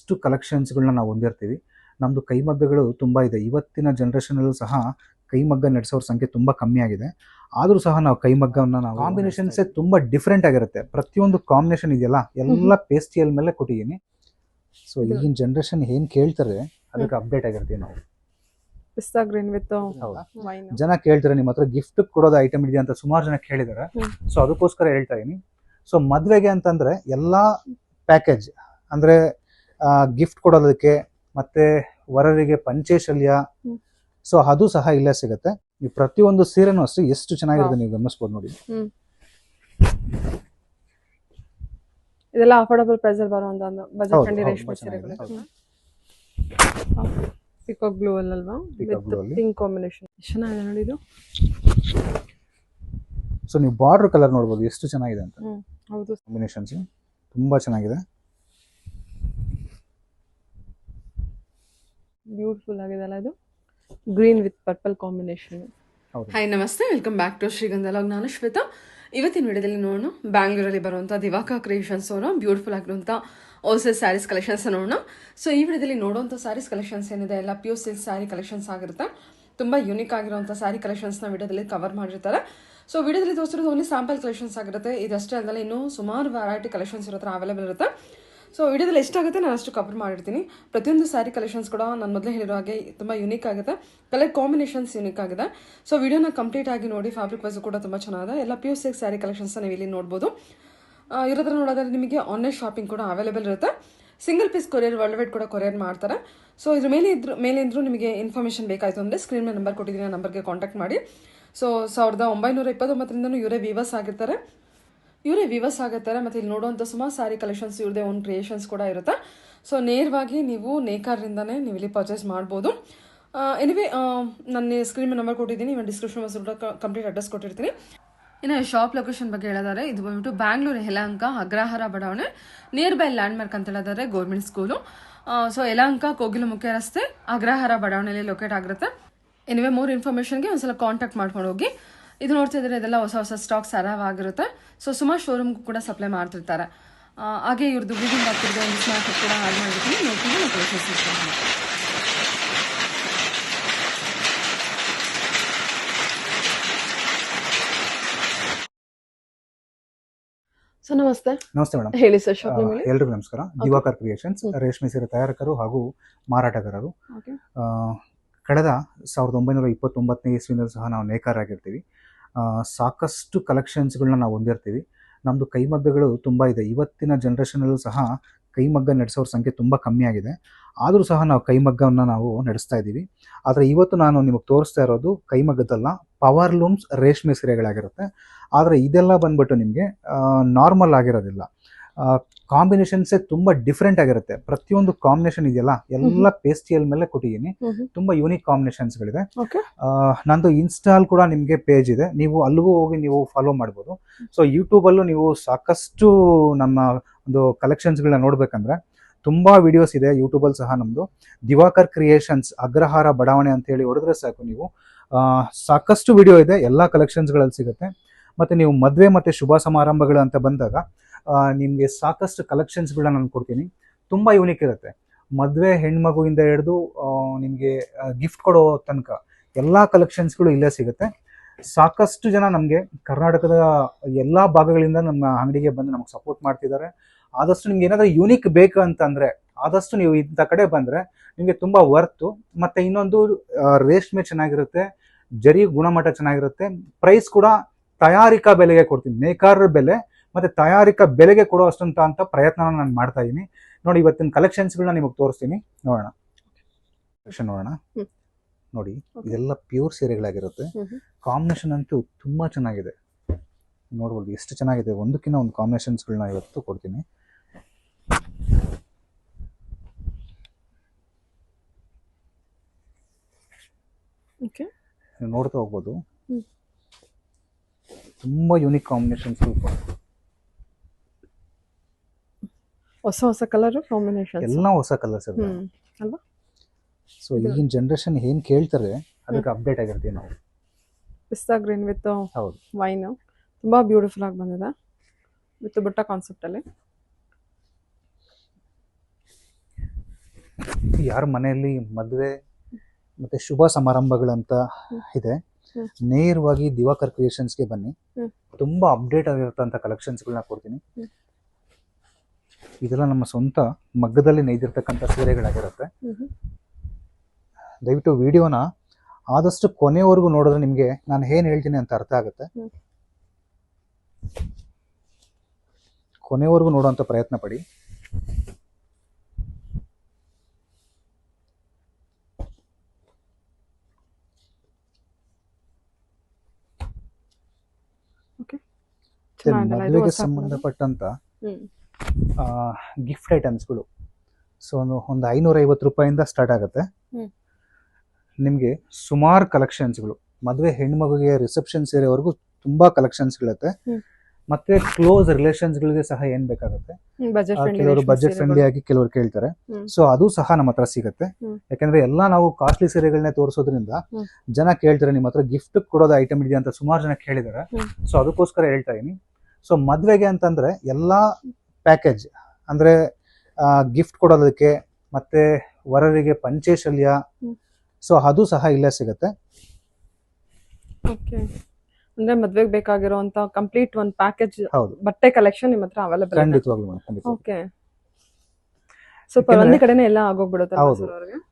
ಸಾಕಷ್ಟು ಕಲೆಕ್ಷನ್ಸ್ಗಳನ್ನ ನಾವು ಹೊಂದಿರ್ತೀವಿ. ನಮ್ಮದು ಕೈಮಗ್ಗಗಳು ತುಂಬ ಇದೆ. ಇವತ್ತಿನ ಜನ್ರೇಷನಲ್ಲೂ ಸಹ ಕೈಮಗ್ಗ ನಡೆಸೋರ ಸಂಖ್ಯೆ ತುಂಬ ಕಮ್ಮಿ ಆಗಿದೆ. ಆದರೂ ಸಹ ನಾವು ಕೈಮಗ್ಗವನ್ನು ನಾವು ಕಾಂಬಿನೇಷನ್ಸೇ ತುಂಬ ಡಿಫ್ರೆಂಟ್ ಆಗಿರುತ್ತೆ. ಪ್ರತಿಯೊಂದು ಕಾಂಬಿನೇಷನ್ ಇದೆಯಲ್ಲ? ಎಲ್ಲ ಪೇಸ್ಟಿಯಲ್ ಮೇಲೆ ಕೊಟ್ಟಿದ್ದೀನಿ. ಸೊ ಈಗಿನ ಜನ್ರೇಷನ್ ಏನು ಕೇಳ್ತಾರೆ ಅದಕ್ಕೆ ಅಪ್ಡೇಟ್ ಆಗಿರ್ತೀವಿ ನಾವು. ಪಿಸ್ತಾ ಗ್ರೀನ್ ವಿತ್ ಜನ ಕೇಳ್ತಾರೆ ನಿಮ್ಮ ಹತ್ರ ಗಿಫ್ಟ್ ಕೊಡೋದು ಐಟಮ್ ಇದೆಯಾ? ಅಂತ ಸುಮಾರು ಜನ ಕೇಳಿದ್ದಾರೆ. ಸೊ ಅದಕ್ಕೋಸ್ಕರ ಹೇಳ್ತಾ ಇದೀನಿ. ಸೊ ಮದುವೆಗೆ ಅಂತಂದ್ರೆ ಎಲ್ಲ ಪ್ಯಾಕೇಜ್ ಅಂದ್ರೆ ಗಿಫ್ಟ್ ಕೊಡೋದಕ್ಕೆ ಮತ್ತೆ ವರರಿಗೆ ಪಂಚೇಶಲ್ಯ. ಸೊ ಅದು ಸಹ ಇಲ್ಲೇ ಸಿಗುತ್ತೆ. ಈ ಪ್ರತಿಯೊಂದು ಸೀರೆನೂ ಅಷ್ಟೇ ಎಷ್ಟು ಚೆನ್ನಾಗಿರುತ್ತೆ ನೀವು ಗಮನಿಸ್ಬೋದು ನೋಡಿ. ಇದೆಲ್ಲ ಅಫೋರ್ಡಬಲ್ ಪ್ರೈಸ್ ಅಲ್ಲಿ ಬರುವಂತ ಒಂದು ಬಜೆಟ್ ಫ್ರೆಂಡ್ಲಿ ರೇಷ್ಮೆ ಸೀರೆಗಳು. ಚೆನ್ನಾಗಿದೆ, ಪಿಕಾಕ್ ಬ್ಲೂ ಅಲ್ವಾ ವಿತ್ ಪಿಂಕ್ ಕಾಂಬಿನೇಷನ್ ಎಷ್ಟು ಚೆನ್ನಾಗಿದೆ ನೋಡಿ ಇದು? ಸೊ ನೀವು ಬಾರ್ಡರ್ ಕಲರ್ ನೋಡಬಹುದು ಎಷ್ಟು ಚೆನ್ನಾಗಿದೆ ಅಂತ. ಹೌದು. ಕಾಂಬಿನೇಷನ್ಸ್ ತುಂಬಾ ಚೆನ್ನಾಗಿದೆ. ಬ್ಯೂಟಿಫುಲ್ ಆಗಿದೆ ಅಲ್ಲ ಇದು? Green with purple combination hi ನಮಸ್ತೆ. ವೆಲ್ಕಮ್ ಬ್ಯಾಕ್ ಟು ಶ್ರೀಗಂಧಲಾಗ್ ನಾನು ಶ್ವೇತಾ. ಇವತ್ತಿನ ವಿಡಿಯೋದಲ್ಲಿ ನೋಡೋಣ ಬ್ಯಾಂಗ್ಳೂರಲ್ಲಿ ಬರುವಂಥ ದಿವಾಕ ಕ್ರಿಯೇಷನ್ಸ್ ಅವರು ಬ್ಯೂಟಿಫುಲ್ ಆಗಿರುವಂಥ ಹೋಲ್ಸೇಲ್ ಸ್ಯಾರೀಸ್ ಕಲೆಕ್ಷನ್ಸ್ ನೋಡೋಣ. ಸೊ ಈ ವಿಡಿಯೋದಲ್ಲಿ ನೋಡುವಂಥ ಸ್ಯಾರೀಸ್ ಕಲೆಕ್ಷನ್ಸ್ ಏನಿದೆ ಎಲ್ಲ ಪ್ಯೂರ್ ಸಿಲ್ಕ್ ಸ್ಯಾರಿ ಕಲೆಕ್ಷನ್ಸ್ ಆಗಿರುತ್ತೆ. ತುಂಬ ಯೂನಿಕ್ ಆಗಿರುವಂಥ ಸ್ಯಾರಿ ಕಲೆಕ್ಷನ್ಸ್ನ ವಿಡಿಯೋದಲ್ಲಿ ಕವರ್ ಮಾಡಿರ್ತಾರೆ. ಸೊ ವಿಡಿಯೋದಲ್ಲಿ ತೋರಿಸಿರೋದು ಓನ್ಲಿ ಸ್ಯಾಂಪಲ್ ಕಲೆಕ್ಷನ್ಸ್ ಆಗಿರುತ್ತೆ. ಇದಷ್ಟೇ ಅಲ್ಲದೆ ಇನ್ನೂ ಸುಮಾರು ವೆರೈಟಿ ಕಲೆಕ್ಷನ್ಸ್ ಇರೋ ಥರ ಅವೈಲೇಬಲ್ ಇರುತ್ತೆ. ಸೊ ವಿಡಿಯೋದಲ್ಲಿ ಎಷ್ಟಾಗುತ್ತೆ ನಾನು ಅಷ್ಟು ಕವರ್ ಮಾಡಿರ್ತೀನಿ. ಪ್ರತಿಯೊಂದು ಸ್ಯಾರಿ ಕಲೆಕ್ಷನ್ಸ್ ಕೂಡ ನಾನು ಮೊದಲೇ ಹೇಳಿರೋ ಹಾಗೆ ತುಂಬ ಯೂನಿಕ್ ಆಗುತ್ತೆ. ಕಲರ್ ಕಾಂಬಿನೇಷನ್ಸ್ ಯೂನಿಕ್ ಆಗಿದೆ. ಸೊ ವಿಡಿಯೋನ ಕಂಪ್ಲೀಟ್ ಆಗಿ ನೋಡಿ ಫ್ಯಾಬ್ರಿಕ್ ವೈಸ್ ಕೂಡ ತುಂಬ ಚೆನ್ನಾಗಿದೆ. ಎಲ್ಲ ಪ್ಯೂರ್ ಸಿಲ್ಕ್ ಸ್ಯಾರಿ ಕಲೆಕ್ಷನ್ಸ್ ನೀವು ಇಲ್ಲಿ ನೋಡ್ಬೋದು. ಇರೋದ್ರ ನೋಡೋದಾದ್ರೆ ನಿಮಗೆ ಆನ್ಲೈನ್ ಶಾಪಿಂಗ್ ಕೂಡ ಅವೈಲೇಬಲ್ ಇರುತ್ತೆ. Single piece courier world wide ಕೂಡ ಕೊರಿಯರ್ ಮಾಡ್ತಾರೆ. ಸೊ ಇದ್ರ ಮೇಲೆ ಇದ್ರು ಇದ್ರೂ ನಿಮಗೆ ಇನ್ಫಾರ್ಮೇಷನ್ ಬೇಕಾಯಿತು ಅಂದರೆ ಸ್ಕ್ರೀನ್ ಮೇಲೆ ನಂಬರ್ ಕೊಟ್ಟಿದ್ದೀನಿ, ಆ ನಂಬರ್ಗೆ ಕಾಂಟ್ಯಾಕ್ಟ್ ಮಾಡಿ. ಸೊ ಸಾವಿರದ ಒಂಬೈನೂರ ಇಪ್ಪತ್ತೊಂಬತ್ತರಿಂದನೂ ಇವರೇ ವಿವಸ್ ಆಗಿರ್ತಾರೆ. ಇವರೇ ವಿವಸ್ ಆಗುತ್ತಾರೆ ಮತ್ತೆ ಇಲ್ಲಿ ನೋಡುವಂಥ ಸುಮಾರು ಸಾರಿ ಕಲೆಕ್ಷನ್ಸ್ ಇವ್ರದೇ ಒಂದು ಕ್ರಿಯೇಷನ್ಸ್ ಕೂಡ ಇರುತ್ತೆ. ಸೊ ನೇರವಾಗಿ ನೀವು ನೇಕಾರರಿಂದನೇ ನೀವು ಇಲ್ಲಿ ಪರ್ಚೇಸ್ ಮಾಡ್ಬೋದು. ಎನಿವೆ ನನ್ನ ಸ್ಕ್ರೀನ್ ನಂಬರ್ ಕೊಟ್ಟಿದ್ದೀನಿ ಇವನ್ ಡಿಸ್ಕ್ರಿಪ್ಷನ್ ಕೂಡ ಕಂಪ್ಲೀಟ್ ಅಡ್ರೆಸ್ ಕೊಟ್ಟಿರ್ತೀನಿ. ಇನ್ನು ಶಾಪ್ ಲೊಕೇಶನ್ ಬಗ್ಗೆ ಹೇಳಿದಾರೆ ಇದು ಬಂದ್ಬಿಟ್ಟು ಬ್ಯಾಂಗ್ಳೂರು ಯಲಹಂಕ ಅಗ್ರಹಾರ ಬಡಾವಣೆ ನಿಯರ್ ಬೈ ಲ್ಯಾಂಡ್ ಮಾರ್ಕ್ ಅಂತ ಹೇಳಿದಾರೆ government school so Yelahanka Kogilu ಮುಖ್ಯ ರಸ್ತೆ ಅಗ್ರಹಾರ ಬಡಾವಣೆಯಲ್ಲಿ ಲೊಕೇಟ್ ಆಗಿರುತ್ತೆ. ಎನಿವೆ ಮೋರ್ ಇನ್ಫಾರ್ಮೇಷನ್ಗೆ ಒಂದ್ಸಲ ಕಾಂಟ್ಯಾಕ್ಟ್ ಮಾಡ್ಕೊಂಡು ಹೋಗಿ. ಇದು ನೋಡ್ತಿದ್ರೆ ಇದೆಲ್ಲ ಹೊಸ ಹೊಸ ಸ್ಟಾಕ್ಸ್ ಅರಾವ್ ಆಗಿರುತ್ತೆ. ಸೊ ಸುಮಾರು ಶೋರೂಮ್ಗೂ ಕೂಡ ಸಪ್ಲೈ ಮಾಡ್ತಿರ್ತಾರೆ. ಹಾಗೆ ಇವ್ರದ್ದು ಬಿಲ್ಡಿಂಗ್ ಆಗ್ತಿರೋ ಒಂದು ಸ್ಮಾರ್ಟ್ ಕೂಡ ಆಡ್ ಮಾಡಿರ್ತೀನಿ. ನೋಡ್ತೀನಿ ನಾವು process ಮಾಡ್ತೀನಿ. ನಮಸ್ತೆ. ನಮಸ್ತೆ ಮೇಡಮ್. ಹೇಳಿ ಸರ್ ಎಲ್ರಿಗೂ ನಮಸ್ಕಾರ. ದಿವಾಕರ್ ಕ್ರಿಯೇಷನ್ಸ್ ರೇಷ್ಮೆ ಸೀರೆ ತಯಾರಕರು ಹಾಗೂ ಮಾರಾಟಗಾರರು. ಕಳೆದ ಸಾವಿರದ ಒಂಬೈನೂರ ಇಪ್ಪತ್ತೊಂಬತ್ತನೇ ಇಸ್ವಿನಲ್ಲೂ ಸಹ ನಾವು ನೇಕಾರಾಗಿರ್ತೀವಿ ಆ, ಸಾಕಷ್ಟು ಕಲೆಕ್ಷನ್ಸ್ಗಳನ್ನ ನಾವು ಹೊಂದಿರ್ತೀವಿ. ನಮ್ಮದು ಕೈಮಗ್ಗಗಳು ತುಂಬ ಇದೆ. ಇವತ್ತಿನ ಜನ್ರೇಷನಲ್ಲೂ ಸಹ ಕೈಮಗ್ಗ ನಡೆಸೋರ ಸಂಖ್ಯೆ ತುಂಬ ಕಮ್ಮಿ ಆಗಿದೆ. ಆದರೂ ಸಹ ನಾವು ಕೈಮಗ್ಗವನ್ನು ನಾವು ನಡೆಸ್ತಾ ಇದ್ದೀವಿ. ಆದರೆ ಇವತ್ತು ನಾನು ನಿಮಗೆ ತೋರಿಸ್ತಾ ಇರೋದು ಕೈಮಗ್ಗದಲ್ಲ ಪವರ್ ಲೂಮ್ಸ್ ರೇಷ್ಮೆ ಸೀರೆಗಳಾಗಿರುತ್ತೆ. ಆದರೆ ಇದೆಲ್ಲ ಬಂದ್ಬಿಟ್ಟು ನಿಮಗೆ ನಾರ್ಮಲ್ ಆಗಿರೋದಿಲ್ಲ. ಕಾಂಬಿನೇಷನ್ಸೇ ತುಂಬಾ ಡಿಫ್ರೆಂಟ್ ಆಗಿರುತ್ತೆ. ಪ್ರತಿಯೊಂದು ಕಾಂಬಿನೇಷನ್ ಇದೆಯಲ್ಲ ಎಲ್ಲ ಪೇಸ್ಟಿಯಲ್ ಮೇಲೆ ಕೊಟ್ಟಿದ್ದೀನಿ. ತುಂಬಾ ಯೂನಿಕ್ ಕಾಂಬಿನೇಷನ್ಸ್ಗಳಿದೆ ಓಕೆ. ನಂದು ಇನ್ಸ್ಟಾಲ್ ಕೂಡ ನಿಮಗೆ ಪೇಜ್ ಇದೆ. ನೀವು ಅಲ್ಲಿಗೂ ಹೋಗಿ ನೀವು ಫಾಲೋ ಮಾಡ್ಬೋದು. ಸೊ ಯೂಟ್ಯೂಬಲ್ಲೂ ನೀವು ಸಾಕಷ್ಟು ನಮ್ಮ ಒಂದು ಕಲೆಕ್ಷನ್ಸ್ಗಳನ್ನ ನೋಡ್ಬೇಕಂದ್ರೆ ತುಂಬಾ ವಿಡಿಯೋಸ್ ಇದೆ ಯೂಟ್ಯೂಬಲ್ಲಿ ಸಹ ನಮ್ಮದು ದಿವಾಕರ್ ಕ್ರಿಯೇಷನ್ಸ್ ಅಗ್ರಹಾರ ಬಡಾವಣೆ ಅಂತ ಹೇಳಿ ಹೊಡೆದ್ರೆ ಸಾಕು ನೀವು. ಸಾಕಷ್ಟು ವಿಡಿಯೋ ಇದೆ. ಎಲ್ಲ ಕಲೆಕ್ಷನ್ಸ್ಗಳಲ್ಲಿ ಸಿಗುತ್ತೆ. ಮತ್ತೆ ನೀವು ಮದುವೆ ಮತ್ತು ಶುಭ ಸಮಾರಂಭಗಳು ಅಂತ ಬಂದಾಗ ನಿಮಗೆ ಸಾಕಷ್ಟು ಕಲೆಕ್ಷನ್ಸ್ಗಳನ್ನ ನಾನು ಕೊಡ್ತೀನಿ. ತುಂಬ ಯೂನಿಕ್ ಇರುತ್ತೆ. ಮದುವೆ ಹೆಣ್ಮಗುವಿಂದ ಹಿಡಿದು ನಿಮಗೆ ಗಿಫ್ಟ್ ಕೊಡೋ ತನಕ ಎಲ್ಲ ಕಲೆಕ್ಷನ್ಸ್ಗಳು ಇಲ್ಲೇ ಸಿಗುತ್ತೆ. ಸಾಕಷ್ಟು ಜನ ನಮಗೆ ಕರ್ನಾಟಕದ ಎಲ್ಲ ಭಾಗಗಳಿಂದ ನಮ್ಮ ಅಂಗಡಿಗೆ ಬಂದು ನಮಗೆ ಸಪೋರ್ಟ್ ಮಾಡ್ತಿದ್ದಾರೆ. ಆದಷ್ಟು ನಿಮ್ಗೆ ಏನಾದರೂ ಯೂನಿಕ್ ಬೇಕು ಅಂತಂದರೆ ಆದಷ್ಟು ನೀವು ಇಂಥ ಕಡೆ ಬಂದರೆ ನಿಮಗೆ ತುಂಬ ವರ್ತು ಮತ್ತು ಇನ್ನೊಂದು ರೇಷ್ಮೆ ಚೆನ್ನಾಗಿರುತ್ತೆ, ಜರಿ ಗುಣಮಟ್ಟ ಚೆನ್ನಾಗಿರುತ್ತೆ ಪ್ರೈಸ್ ಕೂಡ ತಯಾರಿಕಾ ಬೆಲೆಗೆ ಕೊಡ್ತೀನಿ. ನೇಕಾರರ ಬೆಲೆ ಮತ್ತೆ ತಯಾರಿಕಾ ಬೆಲೆಗೆ ಕೊಡೋ ಅಷ್ಟಂತ ಅಂತ ಪ್ರಯತ್ನ ನಾನು ಮಾಡ್ತಾ ಇದ್ದೀನಿ ನೋಡಿ ಇವತ್ತಿನ ಕಲೆಕ್ಷನ್ಸ್ಗಳನ್ನ ನಿಮಗೆ ತೋರಿಸ್ತೀನಿ. ನೋಡೋಣ. ಕಲೆಕ್ಷನ್ ನೋಡೋಣ. ನೋಡಿ. ಇದೆಲ್ಲ ಪ್ಯೂರ್ ಸೀರೆಗಳಾಗಿರುತ್ತೆ. ಕಾಂಬಿನೇಷನ್ ಅಂತೂ ತುಂಬಾ ಚೆನ್ನಾಗಿದೆ. ನೋಡ್ಬೋದು ಎಷ್ಟು ಚೆನ್ನಾಗಿದೆ. ಒಂದಕ್ಕಿಂತ ಒಂದು ಕಾಂಬಿನೇಷನ್ಸ್ಗಳನ್ನ ಇವತ್ತು ಕೊಡ್ತೀನಿ. ಓಕೆ. ನೀವು ನೋಡ್ತಾ ಹೋಗ್ಬೋದು. ತುಂಬಾ ಯೂನಿಕ್ ಸೂಪರ್ ಹೊಸ ಹೊಸ ಕಲರ್ ಕಾಂಬಿನೇಷನ್ ಎಲ್ಲ ಹೊಸ ಕಲರ್ಸ್ ಅಲ್ವಾ? ಸೊ ಈಗಿನ ಜನರೇಷನ್ ಏನು ಕೇಳ್ತಾರೆ ಅದಕ್ಕೆ ಅಪ್ಡೇಟ್ ಆಗಿರ್ತೀವಿ ನಾವು. ಪಿಸ್ತಾ ಗ್ರೀನ್ ವಿತ್ ಹೌದು. ವೈನ್ ತುಂಬ ಬ್ಯೂಟಿಫುಲ್ ಆಗಿ ಬಂದಿದೆ. ವಿತ್ ಬುಟ್ಟ ಕಾನ್ಸೆಪ್ಟ್ ಅಲ್ಲಿ. ಯಾರ ಮನೆಯಲ್ಲಿ ಮದುವೆ ಮತ್ತೆ ಶುಭ ಸಮಾರಂಭಗಳಂತ ಇದೆ. ನೇರವಾಗಿ ದಿವಾಕರ್ ಕ್ರಿಯೇಷನ್ಸ್ಗೆ ಬನ್ನಿ. ತುಂಬಾ ಅಪ್ಡೇಟ್ ಆಗಿರುತ್ತಂತ ಕಲೆಕ್ಷನ್ಸ್ಗಳನ್ನ ಕೊಡ್ತೀನಿ. ಇದೆಲ್ಲ ನಮ್ಮ ಸ್ವಂತ ಮಗ್ಗದಲ್ಲಿ ನೇಯ್ದಿರ್ತಕ್ಕಂಥ ಸೀರೆಗಳಾಗಿರುತ್ತೆ. ದಯವಿಟ್ಟು ವಿಡಿಯೋನ ಆದಷ್ಟು ಕೊನೆವರೆಗೂ ನೋಡಿದ್ರೆ ನಿಮಗೆ ನಾನು ಏನು ಹೇಳ್ತೀನಿ ಅಂತ ಅರ್ಥ ಆಗುತ್ತೆ. ಕೊನೆಯವರೆಗೂ ಕೊನೆವರೆಗೂ ನೋಡುವಂಥ ಪ್ರಯತ್ನ ಪಡಿ. ಮದುವೆಗೆ ಸಂಬಂಧಪಟ್ಟಂತ ಆ ಗಿಫ್ಟ್ ಐಟಮ್ಸ್ಗಳು ಸೊ ಒಂದು ಒಂದು ಐನೂರ ಐವತ್ತು ರೂಪಾಯಿಂದ ಸ್ಟಾರ್ಟ್ ಆಗುತ್ತೆ. ನಿಮ್ಗೆ ಸುಮಾರು ಕಲೆಕ್ಷನ್ಸ್ಗಳು ಮದುವೆ ಹೆಣ್ಮಗುಗೆ ರಿಸೆಪ್ಷನ್ ಸೇರಿವರೆಗೂ ತುಂಬಾ ಕಲೆಕ್ಷನ್ಸ್ಗಳಿರುತ್ತೆ. ಮತ್ತೆ ಕ್ಲೋಸ್ ರಿಲೇಷನ್ಸ್ಗಳಿಗೆ ಸಹ ಏನ್ ಬೇಕಾಗುತ್ತೆ? ಕೆಲವರು ಬಜೆಟ್ ಫ್ರೆಂಡ್ಲಿ ಆಗಿ ಕೆಲವರು ಕೇಳ್ತಾರೆ. ಸೊ ಅದು ಸಹ ನಮ್ಮ ಹತ್ರ ಸಿಗುತ್ತೆ. ಯಾಕಂದ್ರೆ ಎಲ್ಲ ನಾವು ಕಾಸ್ಟ್ಲಿ ಸೀರೆಗಳನ್ನೇ ತೋರಿಸೋದ್ರಿಂದ ಜನ ಕೇಳ್ತಾರೆ ನಿಮ್ಮ ಹತ್ರ ಗಿಫ್ಟ್ ಕೊಡೋದು ಐಟಮ್ ಇದೆಯಾ? ಅಂತ ಸುಮಾರು ಜನ ಕೇಳಿದಾರೆ. ಸೊ ಅದಕ್ಕೋಸ್ಕರ ಹೇಳ್ತಾ ಇದೀನಿ. ಸೊ ಮದುವೆಗೆ ಅಂತಂದ್ರೆ ಎಲ್ಲ ಪ್ಯಾಕೇಜ್ ಅಂದ್ರೆ ಗಿಫ್ಟ್ ಕೊಡೋದಕ್ಕೆ ಮತ್ತೆ ವರರಿಗೆ ಪಂಚೇಶಲ್ಯ. ಸೊ ಅದು ಸಹ ಇಲ್ಲೇ ಸಿಗುತ್ತೆ. ಓಕೆ ಅಂದ್ರೆ ಮದ್ವೆಗೆ ಬೇಕಾಗಿರುವಂತ ಕಂಪ್ಲೀಟ್ ಒಂದ್ ಪ್ಯಾಕೇಜ್ ಹೌದು. ಬಟ್ಟೆ ಕಲೆಕ್ಷನ್ ನಿಮ್ಮ ಹತ್ರ ಅವೈಲೇಬಲ್ ಖಂಡಿತವಾಗ್ಲೂ ಮೇಡಮ್ ಖಂಡಿತ ಓಕೆ ಸ್ವಲ್ಪ ಒಂದೇ ಕಡೆನೆ ಎಲ್ಲ ಆಗೋಗ್ಬಿಡುತ್ತೆ ಹೌದು.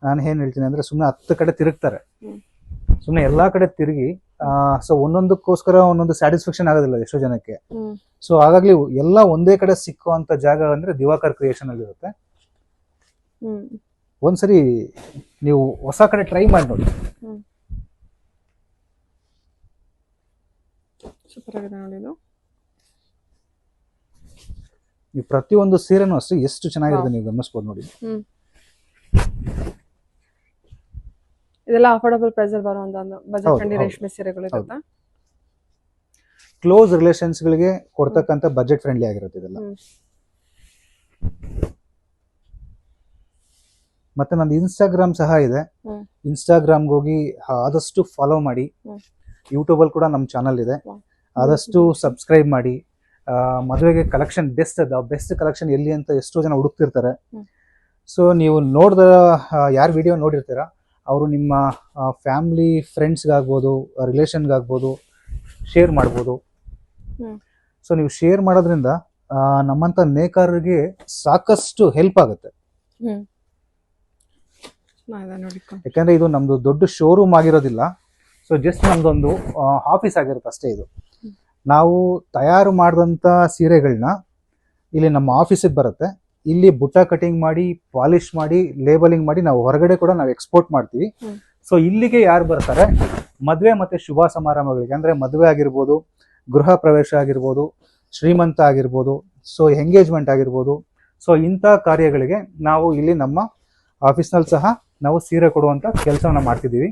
ನಾನು ಏನ್ ಹೇಳ್ತೀನಿ ಅಂದ್ರೆ ಸುಮ್ಮನೆ ಹತ್ತು ಕಡೆ ತಿರುಗ್ತಾರೆ. ಸುಮ್ಮನೆ ಎಲ್ಲಾ ಕಡೆ ತಿರುಗಿ ಸೊ ಒಂದೊಂದಕ್ಕೋಸ್ಕರ ಒಂದೊಂದು ಸ್ಯಾಟಿಸ್ಫ್ಯಾಕ್ಷನ್ ಆಗೋದಿಲ್ಲ ಎಷ್ಟೋ ಜನಕ್ಕೆ. ಸೊ ಹಾಗಾಗಿ ಎಲ್ಲ ಒಂದೇ ಕಡೆ ಸಿಕ್ಕುವಂತ ಜಾಗ ಅಂದ್ರೆ ದಿವಾಕರ್ ಕ್ರಿಯೇಷನ್ ಅಲ್ಲಿ ಇರುತ್ತೆ. ಒಂದ್ಸರಿ ನೀವು ಹೊಸ ಕಡೆ ಟ್ರೈ ಮಾಡಿ ನೋಡಿ. ನೀವು ಪ್ರತಿಯೊಂದು ಸೀರೆನೂ ಅಷ್ಟೇ ಎಷ್ಟು ಚೆನ್ನಾಗಿರುತ್ತೆ ನೀವು ಗಮನಿಸ್ಬೋದು ನೋಡಿ. ಇದೆಲ್ಲ ಅಫೋರ್ಡಬಲ್ ಪ್ರೈಸ್ ಅಲ್ಲಿ ಬರುವಂತ ಬಜೆಟ್ ಹೌದು, ಫ್ರೆಂಡ್ಲಿ ಹೌದು. ರೇಷ್ಮೆ ಸೀರೆಗಳು ಇರುತ್ತಾ ಕ್ಲೋಸ್ ರಿಲೇಷನ್ಸ್ ಗಳಿಗೆ ಕೊಡ್ತಕ್ಕಂತ ಬಜೆಟ್ ಫ್ರೆಂಡ್ಲಿ ಆಗಿರುತ್ತೆ ಇದೆಲ್ಲ ಹ್ಮ್. ಮತ್ತೆ ನಂದು ಇನ್ಸ್ಟಾಗ್ರಾಮ್ ಸಹ ಇದೆ ಹ್ಮ್. ಇನ್ಸ್ಟಾಗ್ರಾಮ್ಗೆ ಹೋಗಿ ಆದಷ್ಟು ಫಾಲೋ ಮಾಡಿ ಹ್ಮ್. ಯೂಟ್ಯೂಬಲ್ಲಿ ಕೂಡ ನಮ್ಮ ಚಾನಲ್ ಇದೆ. ಆದಷ್ಟು ಸಬ್ಸ್ಕ್ರೈಬ್ ಮಾಡಿ ಆ, ಮದುವೆಗೆ ಕಲೆಕ್ಷನ್ ಬೆಸ್ಟ್ ಅದ ಬೆಸ್ಟ್ ಕಲೆಕ್ಷನ್ ಎಲ್ಲಿ ಅಂತ ಎಷ್ಟೋ ಜನ ಹುಡುಕ್ತಿರ್ತಾರೆ ಹ್ಮ್. ಸೊ ನೀವು ನೋಡ್ದ ಯಾರು ವಿಡಿಯೋ ನೋಡಿರ್ತೀರ ಅವರು ನಿಮ್ಮ ಫ್ಯಾಮಿಲಿ ಫ್ರೆಂಡ್ಸ್ಗಾಗ್ಬೋದು ರಿಲೇಷನ್ಗಾಗ್ಬೋದು ಶೇರ್ ಮಾಡ್ಬೋದು. ಸೊ ನೀವು ಶೇರ್ ಮಾಡೋದ್ರಿಂದ ನಮ್ಮಂಥ ನೇಕಾರರಿಗೆ ಸಾಕಷ್ಟು ಹೆಲ್ಪ್ ಆಗುತ್ತೆ. ಯಾಕಂದ್ರೆ ಇದು ನಮ್ದು ದೊಡ್ಡ ಶೋರೂಮ್ ಆಗಿರೋದಿಲ್ಲ. ಸೊ ಜಸ್ಟ್ ನಮ್ದೊಂದು ಆಫೀಸ್ ಆಗಿರುತ್ತೆ ಅಷ್ಟೇ ಇದು. ನಾವು ತಯಾರು ಮಾಡಿದಂಥ ಸೀರೆಗಳನ್ನ ಇಲ್ಲಿ ನಮ್ಮ ಆಫೀಸಿಗೆ ಬರುತ್ತೆ. ಇಲ್ಲಿ ಬುಟ್ಟ ಕಟಿಂಗ್ ಮಾಡಿ ಪಾಲಿಶ್ ಮಾಡಿ ಲೇಬಲಿಂಗ್ ಮಾಡಿ ನಾವು ಹೊರಗಡೆ ಕೂಡ ನಾವು ಎಕ್ಸ್ಪೋರ್ಟ್ ಮಾಡ್ತೀವಿ. ಸೊ ಇಲ್ಲಿಗೆ ಯಾರು ಬರ್ತಾರೆ? ಮದುವೆ ಮತ್ತೆ ಶುಭ ಸಮಾರಂಭಗಳಿಗೆ. ಅಂದ್ರೆ ಮದುವೆ ಆಗಿರ್ಬೋದು ಗೃಹ ಪ್ರವೇಶ ಆಗಿರ್ಬೋದು ಶ್ರೀಮಂತ ಆಗಿರ್ಬೋದು ಸೊ ಎಂಗೇಜ್ಮೆಂಟ್ ಆಗಿರ್ಬೋದು. ಸೊ ಇಂಥ ಕಾರ್ಯಗಳಿಗೆ ನಾವು ಇಲ್ಲಿ ನಮ್ಮ ಆಫೀಸ್ನಲ್ಲಿ ಸಹ ನಾವು ಸೀರೆ ಕೊಡುವಂತ ಕೆಲಸವನ್ನ ಮಾಡ್ತಿದ್ದೀವಿ.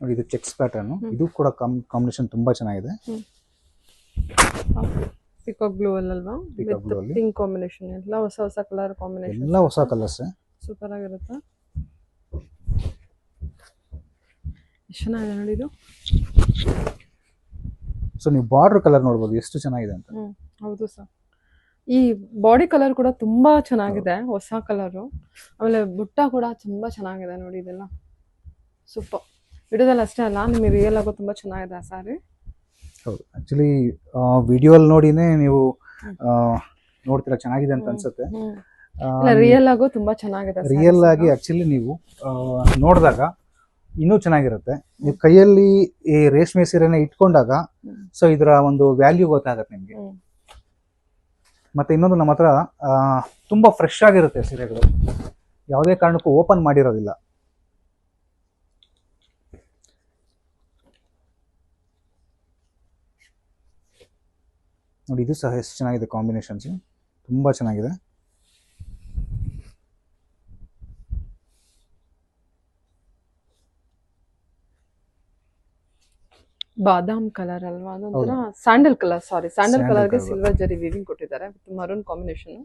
ನೋಡಿ ಇದು ಚೆಕ್ಸ್ ಪ್ಯಾಟರ್ನ್ ಇದು ಕೂಡ ಕಾಂಬಿನೇಷನ್ ತುಂಬಾ ಚೆನ್ನಾಗಿದೆ. ಪಿಕಾಕ್ ಬ್ಲೂ ಅಲ್ಲಲ್ವಾ? Peacock blue ಅಲ್ಲಿ. ಪಿಂಕ್ ಕಾಂಬಿನೇಷನ್ ಎಲ್ಲ ಹೊಸ ಹೊಸ ಕಲರ್ ಕಾಂಬಿನೇಷನ್ ಎಲ್ಲ ಹೊಸ ಕಲರ್ಸ್ ಸೂಪರ್ ಆಗಿರುತ್ತೆ? ಎಷ್ಟು ಚೆನ್ನಾಗಿದೆ ನೋಡಿ ಇದು? ಸೊ ನೀವು ಬಾರ್ಡರ್ ಕಲರ್ ನೋಡ್ಬೋದು ಎಷ್ಟು ಚೆನ್ನಾಗಿದೆ ಅಂತ. ಹ್ಮ್ ಹೌದು ಸರ್ ಈ ಬಾಡಿ ಕಲರ್ ಕೂಡ ತುಂಬಾ ಚೆನ್ನಾಗಿದೆ ಹೊಸ ಕಲರು ಆಮೇಲೆ ಬುಟ್ಟ ಕೂಡ ತುಂಬಾ ಚೆನ್ನಾಗಿದೆ ನೋಡಿ ಇದೆಲ್ಲ. ಸೂಪರ್ ವಿಡಿಯೋದಲ್ಲಿ ಅಷ್ಟೇ ಅಲ್ಲ ನಿಮಗೆ ರಿಯಲ್ ಆಗೋ ತುಂಬಾ ಚೆನ್ನಾಗಿದೆ ಆ ಸಾರಿ ಹೌದು. ಆಕ್ಚುಲಿ ವಿಡಿಯೋ ಅಲ್ಲಿ ನೋಡಿನೇ ನೀವು ನೋಡ್ತೀರಾ ಚೆನ್ನಾಗಿದೆ ಅಂತ ಅನ್ಸುತ್ತೆ. ರಿಯಲ್ ಆಗೋ ತುಂಬಾ ಚೆನ್ನಾಗಿದೆ ರಿಯಲ್ ಆಗಿ ಆಕ್ಚುಲಿ ನೀವು ನೋಡಿದಾಗ ಇನ್ನೂ ಚೆನ್ನಾಗಿರುತ್ತೆ. ನೀವು ಕೈಯಲ್ಲಿ ಈ ರೇಷ್ಮೆ ಸೀರೆನ ಇಟ್ಕೊಂಡಾಗ. ಸೊ ಇದರ ಒಂದು ವ್ಯಾಲ್ಯೂ ಗೊತ್ತಾಗತ್ತೆ ನಿಮಗೆ. ಮತ್ತೆ ಇನ್ನೊಂದು ನಮ್ಮ ಹತ್ರ ತುಂಬಾ ಫ್ರೆಶ್ ಆಗಿರುತ್ತೆ ಸೀರೆಗಳು. ಯಾವುದೇ ಕಾರಣಕ್ಕೂ ಓಪನ್ ಮಾಡಿರೋದಿಲ್ಲ. ನೋಡಿ ಇದು ಸಹ ಎಷ್ಟು ಚೆನ್ನಾಗಿದೆ ಕಾಂಬಿನೇಷನ್ಸು ತುಂಬಾ ಚೆನ್ನಾಗಿದೆ. ಬಾದಾಮ್ ಕಲರ್ ಅಲ್ವಾ? ಅದೊಂಥರ sandal colour sari sandal colour ಕಲರ್ಗೆ silver zari weaving ಕೊಟ್ಟಿದ್ದಾರೆ ಮರೂನ್ ಕಾಂಬಿನೇಷನ್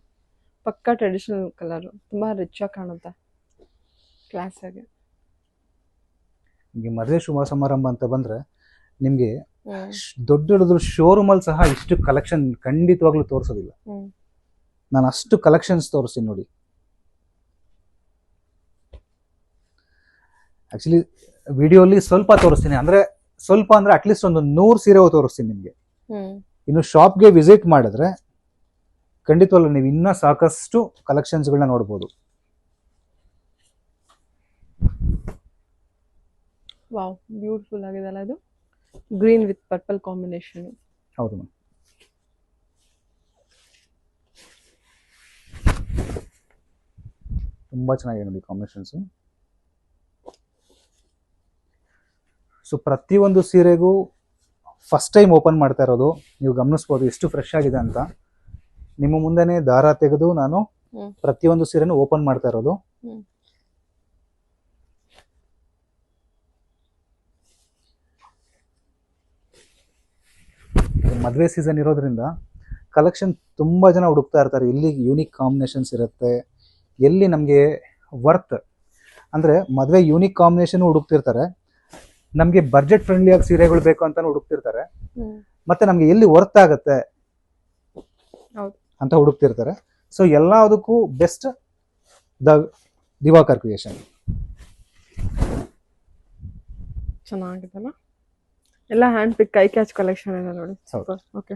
ಪಕ್ಕಾ ಟ್ರೆಡಿಷನಲ್ ಕಲರ್ ತುಂಬಾ ರಿಚ್ ಆಗಿ ಕಾಣುತ್ತೆ. ಕ್ಲಾಸ್ ಆಗಿ. ನಿಮಗೆ ಮದುವೆ ಶುಭ ಸಮಾರಂಭ ಅಂತ ಬಂದ್ರೆ ನಿಮಗೆ ದೊಡ್ಡ ದೊಡ್ಡ ಶೋರೂಮ್ ಅಲ್ಲಿ ಸಹ ಇಷ್ಟು ಕಲೆಕ್ಷನ್ ಖಂಡಿತವಾಗ್ಲೂ ತೋರಿಸೋದಿಲ್ಲ. ನಾನು ಅಷ್ಟು ಕಲೆಕ್ಷನ್ಸ್ ತೋರಿಸ್ತೀನಿ ನೋಡಿ. ಆಕ್ಚುಲಿ ವಿಡಿಯೋಲಿ ಸ್ವಲ್ಪ ತೋರಿಸ್ತೀನಿ. ಅಂದ್ರೆ ಸ್ವಲ್ಪ ಅಂದ್ರೆ ಅಟ್ಲೀಸ್ಟ್ ಒಂದು ನೂರು ಸೀರೆ ತೋರಿಸ್ತೀನಿ ನಿಮಗೆ. ಇನ್ನು ಶಾಪ್ಗೆ ವಿಸಿಟ್ ಮಾಡಿದ್ರೆ ಖಂಡಿತವಾಗ್ಲೂ ನೀವು ಇನ್ನೂ ಸಾಕಷ್ಟು ಕಲೆಕ್ಷನ್ಸ್ಗಳನ್ನ ನೋಡ್ಬೋದು. ವಾವ್ ಬ್ಯೂಟಿಫುಲ್ ಆಗಿದೆ ಅಲ್ಲ ಇದು. ಗ್ರೀನ್ ವಿತ್ ಪರ್ಪಲ್ ಕಾಂಬಿನೇಷನ್ ಹೌದು ಮ್ಯಾಮ್ ತುಂಬ ಚೆನ್ನಾಗಿದೆ ನೋಡಿ ಕಾಂಬಿನೇಷನ್ಸ್ ಸೊ ಪ್ರತಿಯೊಂದು ಸೀರೆಗೂ ಫಸ್ಟ್ ಟೈಮ್ ಓಪನ್ ಮಾಡ್ತಾ ಇರೋದು ನೀವು ಗಮನಿಸ್ಬೋದು ಎಷ್ಟು ಫ್ರೆಶ್ ಆಗಿದೆ ಅಂತ. ನಿಮ್ಮ ಮುಂದೆನೆ ದಾರ ತೆಗೆದು ನಾನು. ಪ್ರತಿಯೊಂದು ಸೀರೆನೂ ಓಪನ್ ಮಾಡ್ತಾ ಇರೋದು. ಮದುವೆ ಸೀಸನ್ ಇರೋದ್ರಿಂದ ಕಲೆಕ್ಷನ್ ತುಂಬ ಜನ ಹುಡುಕ್ತಾ ಇರ್ತಾರೆ. ಎಲ್ಲಿ ಯೂನಿಕ್ ಕಾಂಬಿನೇಷನ್ಸ್ ಇರುತ್ತೆ ಎಲ್ಲಿ ನಮಗೆ ವರ್ತ್ ಅಂದರೆ ಮದುವೆ ಯೂನಿಕ್ ಕಾಂಬಿನೇಷನ್ ಹುಡುಕ್ತಿರ್ತಾರೆ. ನಮಗೆ ಬಜೆಟ್ ಫ್ರೆಂಡ್ಲಿ ಆಗಿ ಸೀರೆಗಳು ಬೇಕು ಅಂತಾನು ಹುಡುಕ್ತಿರ್ತಾರೆ. ಮತ್ತೆ ನಮಗೆ ಎಲ್ಲಿ ವರ್ತ್ ಆಗುತ್ತೆ. ಅಂತ ಹುಡುಕ್ತಿರ್ತಾರೆ. ಸೊ ಎಲ್ಲದಕ್ಕೂ ಬೆಸ್ಟ್ ದ ದಿವಾಕರ್ ಕ್ರಿಯೇಷನ್ ಚೆನ್ನಾಗಿದೆಲ್ಲ ಎಲ್ಲ ಹ್ಯಾಂಡ್ ಪಿಕ್ ಕೈ ಕ್ಯಾಚ್ ಕಲೆಕ್ಷನ್ ಇದೆ ನೋಡಿ. ಸೂಪರ್ ಓಕೆ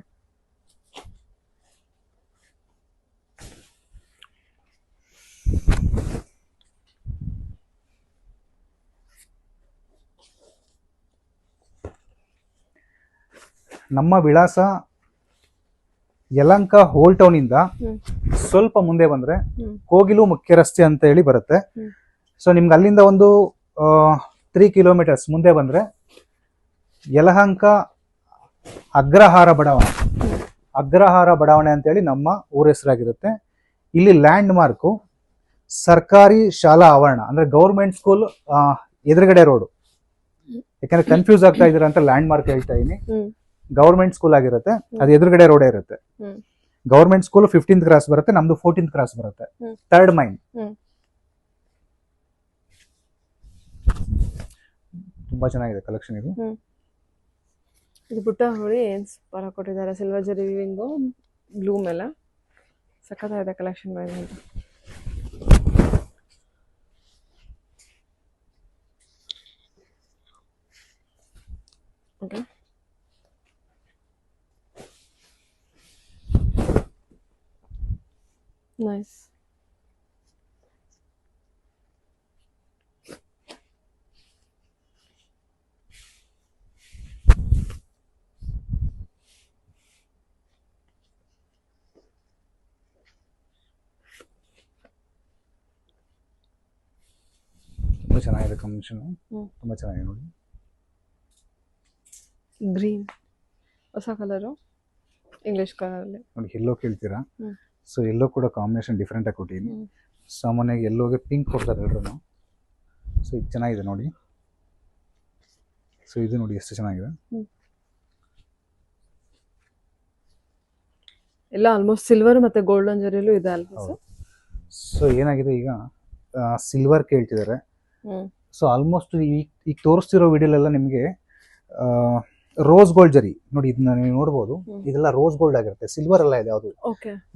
ನಮ್ಮ ವಿಳಾಸ ಯಲಂಕ ಹೋಲ್ ಟೌನ್ ಇಂದ ಸ್ವಲ್ಪ ಮುಂದೆ ಬಂದ್ರೆ ಕೋಗಿಲು ಮುಖ್ಯ ರಸ್ತೆ ಅಂತ ಹೇಳಿ ಬರುತ್ತೆ. ಸೊ ನಿಮ್ಗೆ ಅಲ್ಲಿಂದ ಒಂದು ತ್ರೀ ಕಿಲೋಮೀಟರ್ಸ್ ಮುಂದೆ ಬಂದ್ರೆ ಯಲಹಂಕ ಅಗ್ರಹಾರ ಬಡಾವಣೆ. ಅಗ್ರಹಾರ ಬಡಾವಣೆ ಅಂತೇಳಿ ನಮ್ಮ ಊರ ಹೆಸರಾಗಿರುತ್ತೆ. ಇಲ್ಲಿ ಲ್ಯಾಂಡ್ ಮಾರ್ಕು ಸರ್ಕಾರಿ ಶಾಲಾ ಆವರಣ ಅಂದ್ರೆ ಗೌರ್ಮೆಂಟ್ ಸ್ಕೂಲ್ ಎದುರುಗಡೆ ರೋಡು ಯಾಕಂದ್ರೆ ಕನ್ಫ್ಯೂಸ್ ಆಗ್ತಾ ಇದೀರ ಅಂತ ಲ್ಯಾಂಡ್ ಮಾರ್ಕ್ ಹೇಳ್ತಾ ಇದೀನಿ. ಗೌರ್ಮೆಂಟ್ ಸ್ಕೂಲ್ ಆಗಿರುತ್ತೆ. ಅದು ಎದುರುಗಡೆ ರೋಡೇ ಇರುತ್ತೆ. ಗೌರ್ಮೆಂಟ್ ಸ್ಕೂಲ್ ಫಿಫ್ಟೀನ್ತ್ ಕ್ರಾಸ್ ಬರುತ್ತೆ ನಮ್ದು ಫೋರ್ಟೀನ್ತ್ ಕ್ರಾಸ್ ಬರುತ್ತೆ. Third main. ತುಂಬಾ ಚೆನ್ನಾಗಿದೆ ಕಲೆಕ್ಷನ್ ಇದು. ಇದು ಪುಟ್ಟ ಹೋಳಿ ಏನ್ ಕೊಟ್ಟಿದ್ದಾರೆ. ಸಿಲ್ವರ್ ಜರಿ ವಿವಿಂಗು ಬ್ಲೂ ಮೇಲೆ ಸಖತ್ತಾಗಿದೆ ಕಲೆಕ್ಷನ್ ವೈಸ್ ಅಂತ. ಓಕೆ ನೈಸ್ ತುಂಬಾ ಚೆನ್ನಾಗಿದೆ ಕಾಂಬಿನೇಷನ್. ಹ್ಮ್. ತುಂಬಾ ಚೆನ್ನಾಗಿದೆ ನೋಡಿ. ಗ್ರೀನ್. ಹೊಸ ಕಲರು. ಇಂಗ್ಲಿಷ್ ಕಲರಲ್ಲಿ. ನೋಡಿ ಎಲ್ಲೋ ಕೇಳ್ತೀರಾ? ಹ್ಮ್. ಸೊ ಎಲ್ಲೋ ಕೂಡ ಕಾಂಬಿನೇಷನ್ ಡಿಫ್ರೆಂಟ್ ಆಗಿ ಕೊಟ್ಟಿದ್ದೀನಿ. ಹ್ಮ್. ಸಾಮಾನ್ಯವಾಗಿ ಎಲ್ಲೋಗೆ ಪಿಂಕ್ ಕೊಡ್ತಾರೆ ಎಲ್ಲರೂ ಸೊ ಇದು ಚೆನ್ನಾಗಿದೆ ನೋಡಿ. ಸೊ ಇದು ನೋಡಿ ಎಷ್ಟು ಚೆನ್ನಾಗಿದೆ. ಎಲ್ಲ ಆಲ್ಮೋಸ್ಟ್ ಸಿಲ್ವರ್ ಮತ್ತೆ ಗೋಲ್ಡನ್ ಜರಿಲೂ ಇದೆ ಅಲ್ವಾ ಹೌದು. ಸರ್ ಸೊ ಏನಾಗಿದೆ ಈಗ? ಸಿಲ್ವರ್ ಕೇಳ್ತಿದ್ದಾರೆ. ಸೊ ಆಲ್ಮೋಸ್ಟ್ ಈಗ ಈಗ ತೋರಿಸ್ತಿರೋ ವಿಡಿಯೋಲೆಲ್ಲ ನಿಮಗೆ ರೋಸ್ ಗೋಲ್ಡ್ ಜರಿ. ನೋಡಿ ಇದನ್ನ ನೀವು ನೋಡಬಹುದು ಇದೆಲ್ಲ ರೋಸ್ ಗೋಲ್ಡ್ ಆಗಿರುತ್ತೆ. ಸಿಲ್ವರ್ ಎಲ್ಲ ಇದೆ ಯಾವುದು?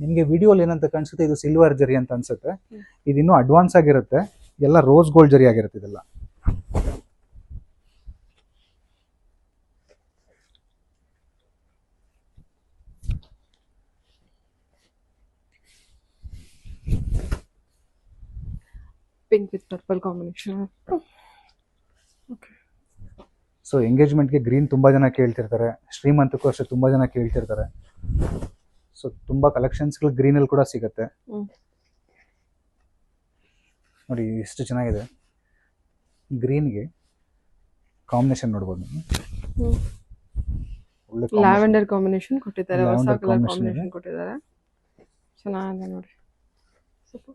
ನಿಮ್ಗೆ ವಿಡಿಯೋಲಿ ಏನಂತ ಕಾಣಿಸುತ್ತೆ ಇದು ಸಿಲ್ವರ್ ಜರಿ ಅಂತ ಅನ್ಸುತ್ತೆ. ಇದಿನ್ನೂ ಇದು ಇನ್ನೂ ಅಡ್ವಾನ್ಸ್ ಆಗಿರುತ್ತೆ. ಎಲ್ಲ ರೋಸ್ ಗೋಲ್ಡ್ ಜರಿ ಆಗಿರುತ್ತೆ ಇದೆಲ್ಲ. Pink with purple combination okay so ಎಂಗೇಜ್ಮೆಂಟ್ಗೆ green ತುಂಬಾ ಜನ ಕೇಳ್ತಿರ್ತಾರೆ. ಶ್ರೀಮಂತಕ್ಕೂ ಅಷ್ಟೇ ತುಂಬ ಜನ ಕೇಳ್ತಿರ್ತಾರೆ. ಸೊ ತುಂಬ ಕಲೆಕ್ಷನ್ಸ್ಗಳು ಗ್ರೀನಲ್ಲಿ ಕೂಡ ಸಿಗುತ್ತೆ. ನೋಡಿ ಎಷ್ಟು ಚೆನ್ನಾಗಿದೆ. ಗ್ರೀನ್ಗೆ ಕಾಂಬಿನೇಷನ್ ನೋಡ್ಬೋದು ನೀವು. ಒಳ್ಳೆ ಲ್ಯಾವೆಂಡರ್ ಕಾಂಬಿನೇಷನ್ ಕೊಟ್ಟಿದ್ದಾರೆ. ಹೊಸ ಕಲರ್ ಕಾಂಬಿನೇಷನ್ ಕೊಟ್ಟಿದ್ದಾರೆ. ಚೆನ್ನಾಗಿದೆ ನೋಡಿ. Super.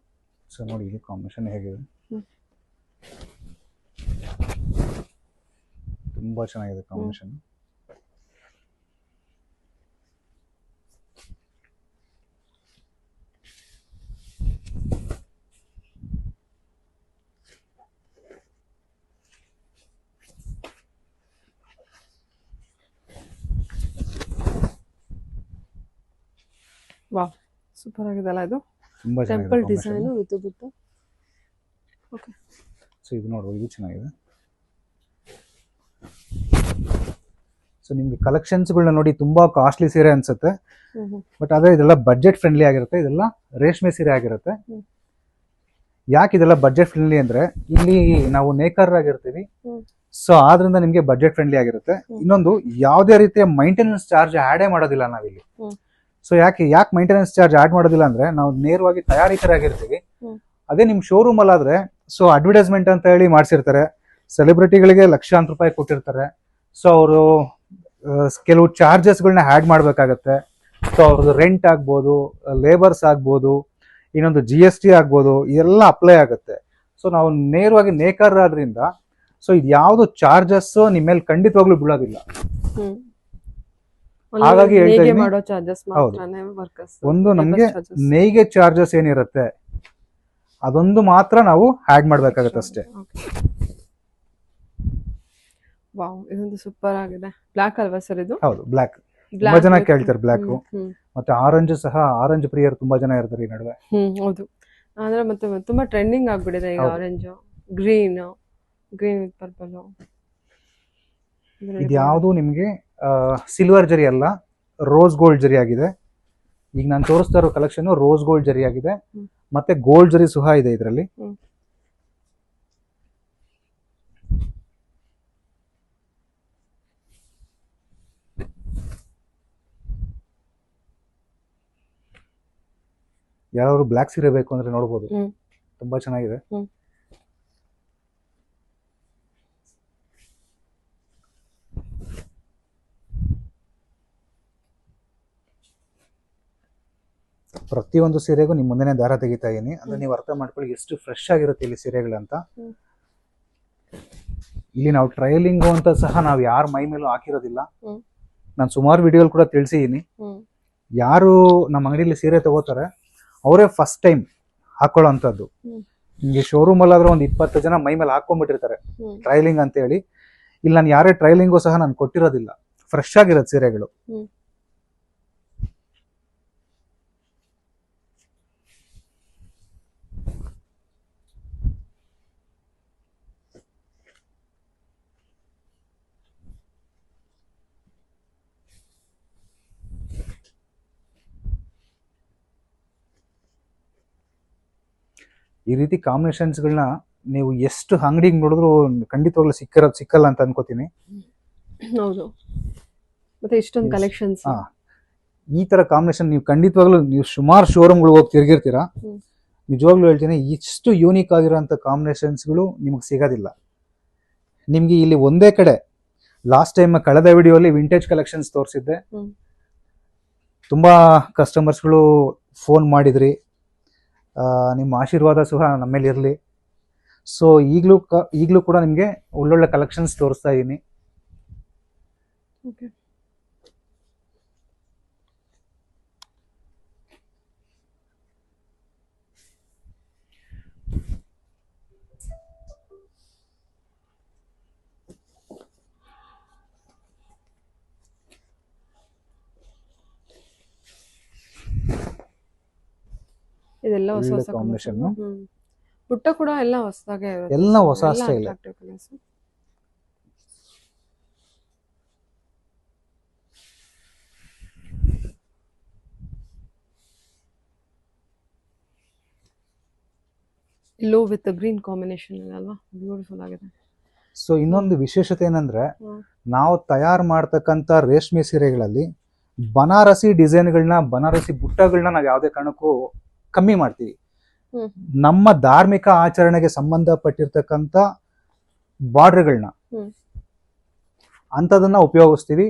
ಸೊ ನೋಡಿ ಇದು ಕಾಂಬಿನೇಷನ್ ಹೇಗಿದೆ. ತುಂಬ ಚೆನ್ನಾಗಿದೆ ಕಾಂಬಿನೇಷನ್ ವಾಹ್ ಸೂಪರ್ ಆಗಿದೆಲ್ಲ ಇದು? ತುಂಬಾ ಟೆಂಪಲ್ ಡಿಸೈನು ವಿತ್ ಬುಟ್ಟ ಓಕೆ ಸೊ ಇದು ನೋಡುವ ಇದು ಚೆನ್ನಾಗಿದೆ. ಸೊ ನಿಮ್ಗೆ ಕಲೆಕ್ಷನ್ಸ್ಗಳನ್ನ ನೋಡಿ ತುಂಬಾ ಕಾಸ್ಟ್ಲಿ ಸೀರೆ ಅನ್ಸುತ್ತೆ. ಬಟ್ ಅದೇ ಇದೆಲ್ಲ ಬಜೆಟ್ ಫ್ರೆಂಡ್ಲಿ ಆಗಿರುತ್ತೆ. ಇದೆಲ್ಲ ರೇಷ್ಮೆ ಸೀರೆ ಆಗಿರುತ್ತೆ. ಯಾಕೆ ಇದೆಲ್ಲ ಬಜೆಟ್ ಫ್ರೆಂಡ್ಲಿ ಅಂದ್ರೆ ಇಲ್ಲಿ ನಾವು ನೇಕರ್ ಆಗಿರ್ತೀವಿ. ಸೊ ಆದ್ರಿಂದ ನಿಮಗೆ ಬಜೆಟ್ ಫ್ರೆಂಡ್ಲಿ ಆಗಿರುತ್ತೆ. ಇನ್ನೊಂದು ಯಾವುದೇ ರೀತಿಯ ಮೈಂಟೆನೆನ್ಸ್ ಚಾರ್ಜ್ ಆಡೇ ಮಾಡೋದಿಲ್ಲ ನಾವಿಲ್ಲಿ. ಸೊ ಯಾಕೆ ಯಾಕೆ ಮೈಂಟೆನೆನ್ಸ್ ಚಾರ್ಜ್ ಆಡ್ ಮಾಡೋದಿಲ್ಲ ಅಂದ್ರೆ ನಾವು ನೇರವಾಗಿ ತಯಾರಿಕರಾಗಿರ್ತೀವಿ ಅದೇ ನಿಮ್ ಶೋರೂಮ್ ಅಲ್ಲಾದ್ರೆ ಸೊ ಅಡ್ವರ್ಟೈಸ್ಮೆಂಟ್ ಅಂತ ಹೇಳಿ ಮಾಡಿಸಿರ್ತಾರೆ. ಸೆಲೆಬ್ರಿಟಿಗಳಿಗೆ ಲಕ್ಷಾಂತರ ರೂಪಾಯಿ ಕೊಟ್ಟಿರ್ತಾರೆ. ಸೊ ಅವರು ಕೆಲವು ಚಾರ್ಜಸ್ಗಳನ್ನ ಆ್ಯಡ್ ಮಾಡ್ಬೇಕಾಗತ್ತೆ. ಸೊ ಅವ್ರದ್ದು ರೆಂಟ್ ಆಗ್ಬೋದು ಲೇಬರ್ಸ್ ಆಗ್ಬೋದು ಇನ್ನೊಂದು ಜಿ ಎಸ್ ಟಿ ಆಗ್ಬೋದು ಎಲ್ಲ ಅಪ್ಲೈ ಆಗುತ್ತೆ. ಸೊ ನಾವು ನೇರವಾಗಿ ನೇಕಾರರಾದ್ರಿಂದ ಸೊ ಇದು ಯಾವುದು ಚಾರ್ಜಸ್ ನಿಮ್ಮ ಮೇಲೆ ಖಂಡಿತವಾಗ್ಲೂ ಬೀಳೋದಿಲ್ಲ. ಹ್ಮ್. ಹಾಗಾಗಿ ಹೇಳ್ತಾ ಮಾಡೋ ಚಾರ್ಜಸ್. ಮಾತ್ರನೇ ಒಂದು ನಮಗೆ ನೇಯ್ಗೆ ಚಾರ್ಜಸ್ ಏನಿರುತ್ತೆ ಅದೊಂದು ಮಾತ್ರ ನಾವು ಆಡ್ ಮಾಡ್ಬೇಕಾಗತ್ತೆ ಅಷ್ಟೇ. ವಾವ್ ಇದೊಂದು ಸೂಪರ್ ಆಗಿದೆ. ಬ್ಲಾಕ್ ಅಲ್ವಾ ಸರ್ ಇದು? ಹೌದು ಬ್ಲಾಕ್ ತುಂಬಾ ಜನ ಕೇಳ್ತಾರೆ ಹ್ಮ್ ಮತ್ತೆ ಆರೆಂಜ್ ಸಹ ಆರೆಂಜ್ ಪ್ರಿಯರ್ ತುಂಬಾ ಜನ ಇರ್ತಾರೆ ಈ ನಡುವೆ. ಹ್ಮ್ ಹೌದು. ಅಂದ್ರೆ ಮತ್ತೆ ತುಂಬಾ ಟ್ರೆಂಡಿಂಗ್ ಆಗ್ಬಿಟ್ಟಿದೆ ಈಗ orange green green with purple ಇದು ಯಾವುದು ನಿಮಗೆ ಸಿಲ್ವರ್ ಜರಿ ಅಲ್ಲ ರೋಸ್ ಗೋಲ್ಡ್ ಜರಿ ಆಗಿದೆ. ಈಗ ನಾನು ತೋರಿಸ್ತಾ ಇರೋ ಕಲೆಕ್ಷನ್ ರೋಸ್ ಗೋಲ್ಡ್ ಜರಿ ಆಗಿದೆ. ಮತ್ತೆ ಗೋಲ್ಡ್ ಜರಿ ಸಹ ಇದೆ ಇದರಲ್ಲಿ. ಯಾರು ಯಾರಾದ್ರು ಬ್ಲ್ಯಾಕ್ ಸೀರೆ ಬೇಕು ಅಂದ್ರೆ ನೋಡ್ಬೋದು. ತುಂಬಾ ಚೆನ್ನಾಗಿದೆ. ಪ್ರತಿಯೊಂದು ಸೀರೆಗೂ ನಿಮ್ಮ ಮುಂದೆನೆ ದಾರ ತೆಗಿತಾ ಇದೀನಿ. ಅಂದ್ರೆ ನೀವು ಅರ್ಥ ಮಾಡ್ಕೊಳ್ಳಿ ಎಷ್ಟು ಫ್ರೆಶ್ ಆಗಿರುತ್ತೆ ಇಲ್ಲಿ ಸೀರೆಗಳಂತ. ಇಲ್ಲಿ ನಾವು ಟ್ರೈಲಿಂಗ್ ಅಂತ ಸಹ ನಾವು ಯಾರ ಮೈ ಮೇಲೂ ಹಾಕಿರೋದಿಲ್ಲ. ನಾನು ಸುಮಾರು ವಿಡಿಯೋಲ್ ಕೂಡ ತಿಳಿಸಿದೀನಿ. ಯಾರು ನಮ್ಮ ಅಂಗಡಿಯಲ್ಲಿ ಸೀರೆ ತಗೋತಾರೆ ಅವರೇ ಫಸ್ಟ್ ಟೈಮ್ ಹಾಕೊಳ್ಳೋ ಅಂಥದ್ದು ಹ್ಮ್. ನಿಮಗೆ ಶೋರೂಮ್ ಅಲ್ಲಾದ್ರೆ ಒಂದು ಇಪ್ಪತ್ತು ಜನ ಮೈ ಮೇಲೆ ಹಾಕೊಂಡ್ಬಿಟ್ಟಿರ್ತಾರೆ ಟ್ರೈಲಿಂಗ್ ಅಂತ ಹೇಳಿ ಇಲ್ಲಿ ನಾನು ಯಾರೇ ಟ್ರೈಲಿಂಗು ಸಹ ನಾನು ಕೊಟ್ಟಿರೋದಿಲ್ಲ. ಫ್ರೆಶ್ ಆಗಿರೋದು ಸೀರೆಗಳು. ಈ ರೀತಿ ಕಾಂಬಿನೇಷನ್ಸ್ಗಳನ್ನ ನೀವು ಎಷ್ಟು ಅಂಗಡಿಗೆ ನೋಡಿದ್ರು ಖಂಡಿತವಾಗ್ಲೂ ಸಿಕ್ಕಿರೋ ಸಿಕ್ಕಲ್ಲ ಅಂತ ಅನ್ಕೋತೀನಿ ಹೌದು ಮತ್ತೆ ಇಷ್ಟೊಂದು. ಕಲೆಕ್ಷನ್ಸ್. ಈ ತರ ಕಾಂಬಿನೇಷನ್ ನೀವು ಖಂಡಿತವಾಗ್ಲೂ ನೀವು ಸುಮಾರು ಶೋರೂಮ್ಗಳು ಹೋಗಿ ತಿರುಗಿರ್ತೀರಾ. ನಿಜವಾಗ್ಲೂ ಹೇಳ್ತೀನಿ ಇಷ್ಟು ಯೂನಿಕ್ ಆಗಿರೋಂಥ ಕಾಂಬಿನೇಷನ್ಸ್ಗಳು ನಿಮಗೆ ಸಿಗೋದಿಲ್ಲ ನಿಮಗೆ ಇಲ್ಲಿ ಒಂದೇ ಕಡೆ ಲಾಸ್ಟ್ ಟೈಮ್ ಕಳೆದ ವಿಡಿಯೋಲಿ ವಿಂಟೇಜ್ ಕಲೆಕ್ಷನ್ಸ್ ತೋರಿಸಿದ್ದೆ. ತುಂಬಾ ಕಸ್ಟಮರ್ಸ್ಗಳು ಫೋನ್ ಮಾಡಿದ್ರಿ ನಿಮ್ಮ ಆಶೀರ್ವಾದ ಸಹ ನಮ್ಮ ಮೇಲೆ ಇರಲಿ. ಸೊ ಈಗಲೂ ಈಗಲೂ ಕೂಡ ನಿಮಗೆ ಒಳ್ಳೊಳ್ಳೆ ಕಲೆಕ್ಷನ್ಸ್ ತೋರಿಸ್ತಾ ಇದ್ದೀನಿ ಇದೆಲ್ಲ ಹೊಸ ಹೊಸ combination. ಬುಟ್ಟ ಕೂಡ ಎಲ್ಲ ಹೊಸದಾಗೆ ಎಲ್ಲ ಹೊಸ ಸ್ಟೈಲ್ ಲೋ ವಿತ್ ಗ್ರೀನ್ ಕಾಂಬಿನೇಷನ್ ಅಲ್ವಾ? ಬ್ಯೂಟಿಫುಲ್ ಆಗಿದೆ. ಸೊ ಇನ್ನೊಂದು ವಿಶೇಷತೆ ಏನಂದ್ರೆ. ನಾವು ತಯಾರು ಮಾಡ್ತಕ್ಕಂಥ ರೇಷ್ಮೆ ಸೀರೆಗಳಲ್ಲಿ ಬನಾರಸಿ ಡಿಸೈನ್ಗಳನ್ನ ಬನಾರಸಿ ಬುಟ್ಟಗಳನ್ನ ನಾವು ಯಾವುದೇ ಕಾರಣಕ್ಕೂ ಕಮ್ಮಿ ಮಾಡ್ತೀವಿ ನಮ್ಮ ಧಾರ್ಮಿಕ ಆಚರಣೆಗೆ ಸಂಬಂಧಪಟ್ಟಿರ್ತಕ್ಕಂಥ ಬಾರ್ಡರ್ಗಳನ್ನ. ಅಂಥದನ್ನ ಉಪಯೋಗಿಸ್ತೀವಿ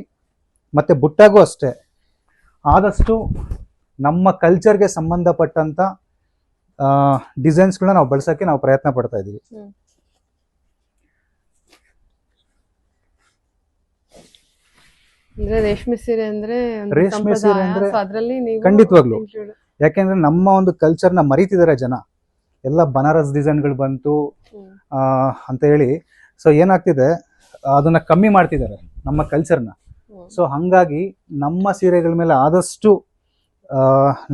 ಮತ್ತೆ ಬುಟ್ಟಾಗೂ ಅಷ್ಟೇ ಆದಷ್ಟು ನಮ್ಮ ಕಲ್ಚರ್ಗೆ ಸಂಬಂಧಪಟ್ಟಂತ ಡಿಸೈನ್ಸ್ಗಳನ್ನ ನಾವು ಬಳಸೋಕ್ಕೆ ನಾವು ಪ್ರಯತ್ನ ಪಡ್ತಾ ಇದ್ದೀವಿ ರೇಷ್ಮೆ ಸೀರೆ ಅಂದ್ರೆ ರೇಷ್ಮೆ ಸೀರೆ. ಅಂದ್ರೆ ಖಂಡಿತವಾಗ್ಲೂ. ಯಾಕೆಂದ್ರೆ ನಮ್ಮ ಒಂದು ಕಲ್ಚರ್ನ ಮರಿತಿದ್ದಾರೆ ಜನ. ಎಲ್ಲ ಬನಾರಸ್ ಡಿಸೈನ್ಗಳು ಬಂತು. ಅಂತ ಹೇಳಿ. ಸೊ ಏನಾಗ್ತಿದೆ ಅದನ್ನ ಕಮ್ಮಿ ಮಾಡ್ತಿದ್ದಾರೆ ನಮ್ಮ ಕಲ್ಚರ್ನ. ಸೊ ಹಂಗಾಗಿ ನಮ್ಮ ಸೀರೆಗಳ ಮೇಲೆ ಆದಷ್ಟು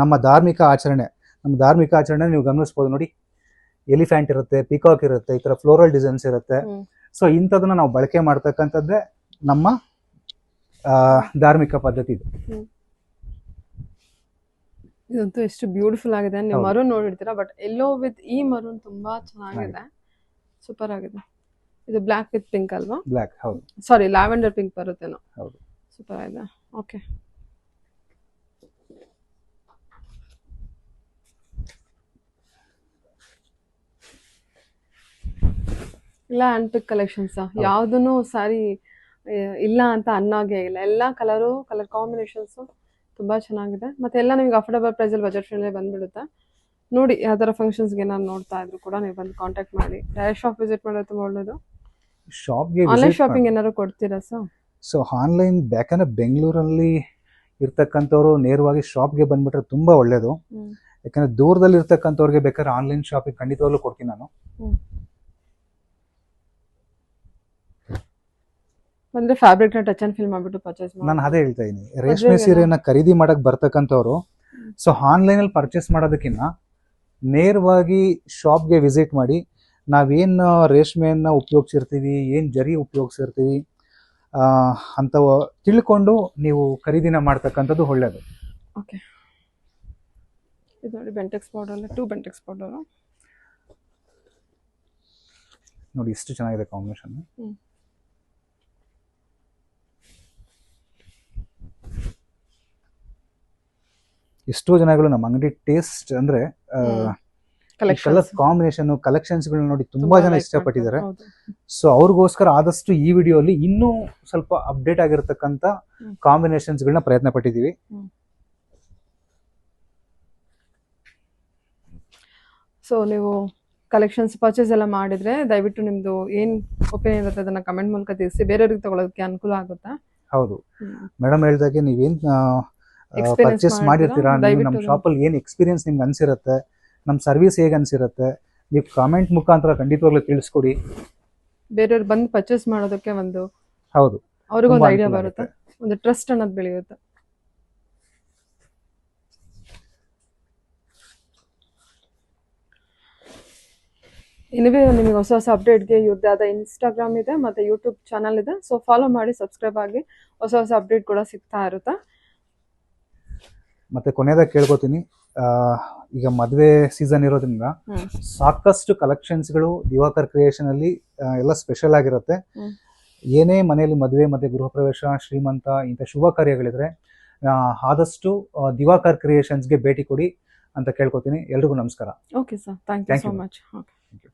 ನಮ್ಮ ಧಾರ್ಮಿಕ ಆಚರಣೆ ನಮ್ಮ ಧಾರ್ಮಿಕ ಆಚರಣೆ ನೀವು ಗಮನಿಸ್ಬೋದು ನೋಡಿ. ಎಲಿಫ್ಯಾಂಟ್ ಇರುತ್ತೆ ಪಿಕಾಕ್ ಇರುತ್ತೆ ಈ ತರ ಫ್ಲೋರಲ್ ಡಿಸೈನ್ಸ್ ಇರುತ್ತೆ. ಸೊ ಇಂಥದನ್ನ ನಾವು ಬಳಕೆ ಮಾಡ್ತಕ್ಕಂಥದ್ದೇ ನಮ್ಮ ಧಾರ್ಮಿಕ ಪದ್ಧತಿ ಇದು. ಇದಂತೂ ಎಷ್ಟು ಬ್ಯೂಟಿಫುಲ್ ಆಗಿದೆ ನೀವು. ಮರೂನ್ ನೋಡಿರ್ತೀರಾ ಬಟ್ ಎಲ್ಲೋ ವಿತ್ ಈ ಮರೂನ್ ತುಂಬಾ ಚೆನ್ನಾಗಿದೆ. ಸೂಪರ್ ಆಗಿದೆ. ಇದು ಬ್ಲ್ಯಾಕ್ ವಿತ್ ಪಿಂಕ್ ಅಲ್ವಾ? ಬ್ಲಾಕ್ ಹೌದು. ಸಾರಿ ಲ್ಯಾವೆಂಡರ್ ಪಿಂಕ್ ಬರುತ್ತೇನೋ. ಹೌದು. ಸೂಪರ್ ಆಗಿದೆ. ಓಕೆ ಇಲ್ಲ ಆಂಟಿಕ್ ಪಿಕ್ ಕಲೆಕ್ಷನ್ಸ್ ಯಾವುದೂ ಸಾರಿ ಇಲ್ಲ ಅಂತ ಅನ್ನಾಗೆ ಇಲ್ಲ. ಎಲ್ಲ ಕಲರು ಕಲರ್ ಕಾಂಬಿನೇಷನ್ಸು ತುಂಬ ಚೆನ್ನಾಗಿದೆ. ಮತ್ತೆ ಎಲ್ಲ ನಿಮ್ಗೆ ಅಫೋರ್ಡಬಲ್ ಪ್ರೈಸಲ್ಲಿ ಬಜೆಟ್ ಫ್ರೆಂಡ್ಲಿ ಬಂದ್ಬಿಡುತ್ತೆ? ನೋಡಿ ಯಾವ ಥರ ಫಂಕ್ಷನ್ಸ್ಗೆ ಏನಾದ್ರು ನೋಡ್ತಾ ಇದ್ರು ಕೂಡ ನೀವು ಬಂದು ಕಾಂಟ್ಯಾಕ್ಟ್ ಮಾಡಿ. ಡೈರೆಕ್ಟ್ ಶಾಪ್ ವಿಸಿಟ್ ಮಾಡೋದು ತುಂಬ ಒಳ್ಳೇದು. ಶಾಪ್ಗೆ ಆನ್ಲೈನ್ ಶಾಪಿಂಗ್ ಏನಾದ್ರು ಕೊಡ್ತೀರಾ ಸರ್ ಸೊ ಆನ್ಲೈನ್ ಯಾಕಂದ್ರೆ ಬೆಂಗಳೂರಲ್ಲಿ ಇರ್ತಕ್ಕಂಥವ್ರು ನೇರವಾಗಿ ಶಾಪ್ಗೆ ಬಂದ್ಬಿಟ್ರೆ ತುಂಬಾ ಒಳ್ಳೇದು. ಯಾಕಂದ್ರೆ ದೂರದಲ್ಲಿ ಇರ್ತಕ್ಕಂಥವ್ರಿಗೆ ಬೇಕಾದ್ರೆ ಆನ್ಲೈನ್ ಶಾಪಿಂಗ್ ಖಂಡಿತವಾಗ್ಲೂ ಕೊಡ್ತೀನಿ ನಾನು. ಅಂದ್ರೆ ನ ಟಚ್ ಅಂಡ್ ಫೀಲ್ ಮಾಡ್ಬಿಟ್ಟು ಪರ್ಚೇಸ್ ನಾನು ಅದೇ ಹೇಳ್ತಾ ಇದೀನಿ. ರೇಷ್ಮೆ ಸೀರೆನ ಸೀರೆಯನ್ನ ಖರೀದಿ ಮಾಡಕ್ ಬರ್ತಕ್ಕಂಥವ್ರು ಸೊ ಆನ್ಲೈನ್ ಅಲ್ಲಿ ಪರ್ಚೇಸ್ ಮಾಡೋದಕ್ಕಿಂತ ನೇರವಾಗಿ ಶಾಪ್ಗೆ ವಿಸಿಟ್ ಮಾಡಿ ನಾವೇನು ರೇಷ್ಮೆಯನ್ನ ಉಪಯೋಗಿಸಿರ್ತೀವಿ ಏನು ಜರಿ ಉಪಯೋಗಿಸಿರ್ತೀವಿ ಅಂತ ತಿಳ್ಕೊಂಡು ನೀವು ಖರೀದಿನ ಮಾಡ್ತಕ್ಕಂಥದ್ದು ಒಳ್ಳೇದು. ಓಕೆ ಇದು ನೋಡಿ bentex powder too bentex powder ನೋಡಿ ಇಷ್ಟು ಚೆನ್ನಾಗಿದೆ ಕಾಂಬಿನೇಷನ್ ಎಷ್ಟೋ ಜನಗಳು ನಮ್ಮ ಅಂಗಡಿ ಟೇಸ್ಟ್ ಅಂದ್ರೆ ಕಲರ್ ಕಾಂಬಿನೇಷನ್ ಕಲೆಕ್ಷನ್ಸ್ ಗಳನ್ನ ನೋಡಿ ತುಂಬಾ ಜನ ಇಷ್ಟಪಟ್ಟಿದ್ದಾರೆ. ಸೊ ಅವ್ರಿಗೋಸ್ಕರ ಆದಷ್ಟು ಈ ವಿಡಿಯೋ ಅಲ್ಲಿ ಇನ್ನೂ ಸ್ವಲ್ಪ ಅಪ್ಡೇಟ್ ಆಗಿರ್ತಕ್ಕಂಥ ಹ್ಮ್. ಕಾಂಬಿನೇಷನ್ಸ್ ಗಳನ್ನ ಪ್ರಯತ್ನ ಪಟ್ಟಿದ್ದೀವಿ. ಸೊ ನೀವು ಕಲೆಕ್ಷನ್ಸ್ ಪರ್ಚೇಸ್ ಎಲ್ಲ ಮಾಡಿದ್ರೆ ದಯವಿಟ್ಟು ನಿಮ್ದು ಏನ್ ಒಪಿನಿಯನ್ ಇರುತ್ತೆ ಅದನ್ನ ಕಮೆಂಟ್ ಮೂಲಕ ತಿಳಿಸಿ. ಬೇರೆಯವ್ರಿಗೆ ತಗೊಳ್ಳೋದಕ್ಕೆ ಅನುಕೂಲ ಆಗುತ್ತಾ? ಹೌದು. ಮೇಡಮ್ ಹೇಳ್ದಾಗೆ ನೀವೇನ್ ಪರ್ಚೇಸ್ ಮಾಡಿರ್ತೀರಾ? ನೀವು ನಮ್ಮ ಶಾಪಲ್ಲಿ ಏನು ಎಕ್ಸ್ಪೀರಿಯನ್ಸ್ ನಿಮ್ಗೆ ಅನ್ಸಿರುತ್ತೆ? ನಮ್ಮ ಸರ್ವಿಸ್ ಹೇಗೆ ಅನಿಸಿರುತ್ತೆ? ನೀವು ಕಾಮೆಂಟ್ ಮುಖಾಂತರ ಖಂಡಿತವಾಗ್ಲೂ ತಿಳಿಸ್ಕೊಡಿ. ಬೇರೆಯವ್ರು ಬಂದು ಪರ್ಚೇಸ್ ಮಾಡೋದಕ್ಕೆ ಒಂದು ಹೌದು. ಅವ್ರಿಗೊಂದು ಐಡಿಯಾ ಬರುತ್ತೆ. ಒಂದು ಟ್ರಸ್ಟ್ ಅನ್ನೋದು ಬೆಳೆಯುತ್ತೆ. ಇನ್ನೇ ನಿಮಗೆ ಹೊಸ ಹೊಸ ಅಪ್ಡೇಟ್ಗೆ ಇವ್ರದ್ದು ಆದ ಇನ್ಸ್ಟಾಗ್ರಾಮ್ ಇದೆ ಮತ್ತೆ ಯೂಟ್ಯೂಬ್ ಚಾನಲ್ ಇದೆ. ಸೊ ಫಾಲೋ ಮಾಡಿ ಸಬ್ಸ್ಕ್ರೈಬ್ ಆಗಿ ಹೊಸ ಹೊಸ ಅಪ್ಡೇಟ್ ಕೂಡ ಸಿಗ್ತಾ ಇರುತ್ತೆ. ಮತ್ತೆ ಕೊನೆಯದಾಗ ಕೇಳ್ಕೊತೀನಿ. ಈಗ ಮದುವೆ ಸೀಸನ್ ಇರೋದ್ರಿಂದ. ಸಾಕಷ್ಟು ಕಲೆಕ್ಷನ್ಸ್ಗಳು ದಿವಾಕರ್ ಕ್ರಿಯೇಷನ್ ಅಲ್ಲಿ ಎಲ್ಲ ಸ್ಪೆಷಲ್ ಆಗಿರುತ್ತೆ. ಏನೇ ಮನೆಯಲ್ಲಿ ಮದುವೆ ಮತ್ತೆ ಗೃಹ ಪ್ರವೇಶ ಶ್ರೀಮಂತ ಇಂಥ ಶುಭ ಕಾರ್ಯಗಳಿದ್ರೆ ಆದಷ್ಟು ದಿವಾಕರ್ ಕ್ರಿಯೇಷನ್ಸ್ಗೆ ಭೇಟಿ ಕೊಡಿ ಅಂತ ಕೇಳ್ಕೊತೀನಿ. ಎಲ್ರಿಗೂ ನಮಸ್ಕಾರ. Okay sir thank you so. Much okay